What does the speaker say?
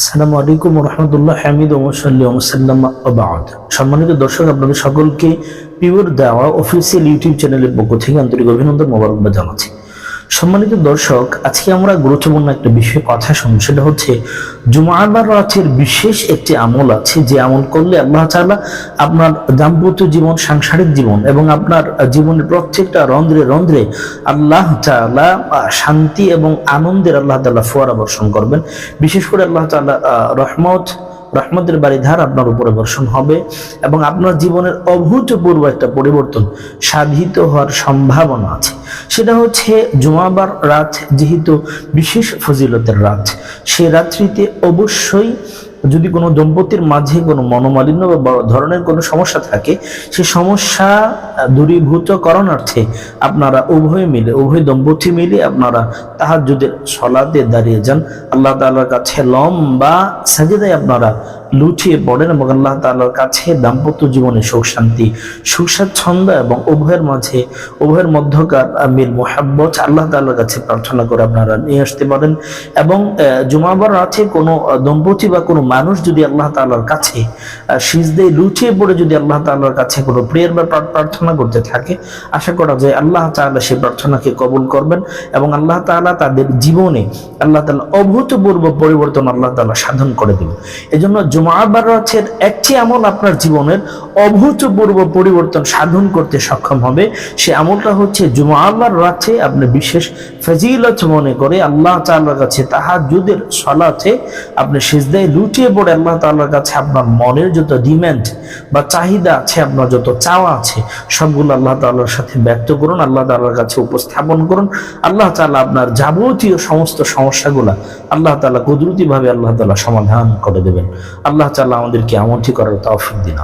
আসসালামু আলাইকুম রহমতুল্লাহ হামিদ ওমসাল্লি ওমসাল্লাম আবাদ সম্মানিত দর্শক, আপনাদের সকলকে পিওর দেওয়া অফিসিয়াল ইউটিউব চ্যানেলের পক্ষ থেকে আন্তরিক অভিনন্দন মোবারকবাদ জানাচ্ছি। সম্মানিত দর্শক, আজকে আমরা গুরুত্বপূর্ণ একটা বিষয়ে কথা শুনব। সেটা হচ্ছে জুমাবার রাতের বিশেষ একটি আমল আছে, যে আমল করলে আল্লাহ তাআলা আপনার দাম্পত্য জীবন, সাংসারিক জীবন এবং আপনার জীবনের প্রত্যেকটা রন্ধ্রে রন্ধ্রে আল্লাহ তাআলা শান্তি এবং আনন্দের আল্লাহ তাআলা ফোয়ারা বর্ষণ করবেন। বিশেষ করে আল্লাহ তাআলা রহমত রহমতের বাড়িধার আপনার উপরে বর্ষণ হবে এবং আপনার জীবনের অভূতপূর্ব একটা পরিবর্তন সাধিত হওয়ার সম্ভাবনা আছে। সেটা হচ্ছে জুমাবার রাত যেহেতু বিশেষ ফজিলতের রাত, সে রাত্রিতে অবশ্যই যদি কোনো দম্পতির মাঝে কোনো মনোমালিন্য বা বড় ধরনের কোনো সমস্যা থাকে, সে সমস্যা দূরীভূত করণার্থে আপনারা উভয় মিলে, উভয় দম্পতি মিলে আপনারা তাহাজ্জুদের সলাতে দাঁড়িয়ে যান। আল্লাহ তাআলার কাছে লম্বা সাজেদায় আপনারা লুটিয়ে পড়েন এবং আল্লাহ তাআলার কাছে দাম্পত্য জীবনে সুখ, শান্তি, সুখ, স্বাচ্ছন্দ্য এবং উভয়ের মাঝে, উভয়ের মধ্যকার মিল মোহাব্বত আল্লাহ তাআলার কাছে প্রার্থনা করে আপনারা নিয়ে আসতে পারেন এবং জুমাবার রাতে কোনো দম্পতি বা কোনো মানুষ যদি আল্লাহ তাআলার কাছে সিজদে লুটিয়ে পড়ে যদি আল্লাহ তাআলার কাছে কোনো প্রেয়ার বা প্রার্থনা করতে থাকে, আশা করা যায় আল্লাহ তাআলা সেই প্রার্থনাকে কবুল করবেন এবং আল্লাহ তাআলা তাদের জীবনে আল্লাহ তাআলা অভূতপূর্ব পরিবর্তন আল্লাহ তাআলা সাধন করে দেবেন। এজন্য জুমাবার রাতের একটি আমল আপনার জীবনের অভূতপূর্ব পরিবর্তন সাধন করতে সক্ষম হবে। সে আমলটা হচ্ছে জুমাবার রাতে আপনি বিশেষ ফজিলত মনে করে আল্লাহ তাআলার কাছে তাহাজ্জুদের সলাতে আপনি সিজদায় লুটিয়ে পড়ে আল্লাহ তাআলার কাছে আপনার মনের যত ডিমান্ড বা চাহিদা আছে, আপনার যত চাওয়া আছে, সবগুলো আল্লাহ তাআলার সাথে ব্যক্ত করুন, আল্লাহ তাআলার কাছে উপস্থাপন করুন। আল্লাহ তাআলা আপনার যাবতীয় সমস্ত সমস্যাগুলা আল্লাহ তালা কুদরতিভাবে আল্লাহ তালা সমাধান করে দেবেন আল্লাহ তালা আমাদেরকে আমলটি করার তৌফিক দিন।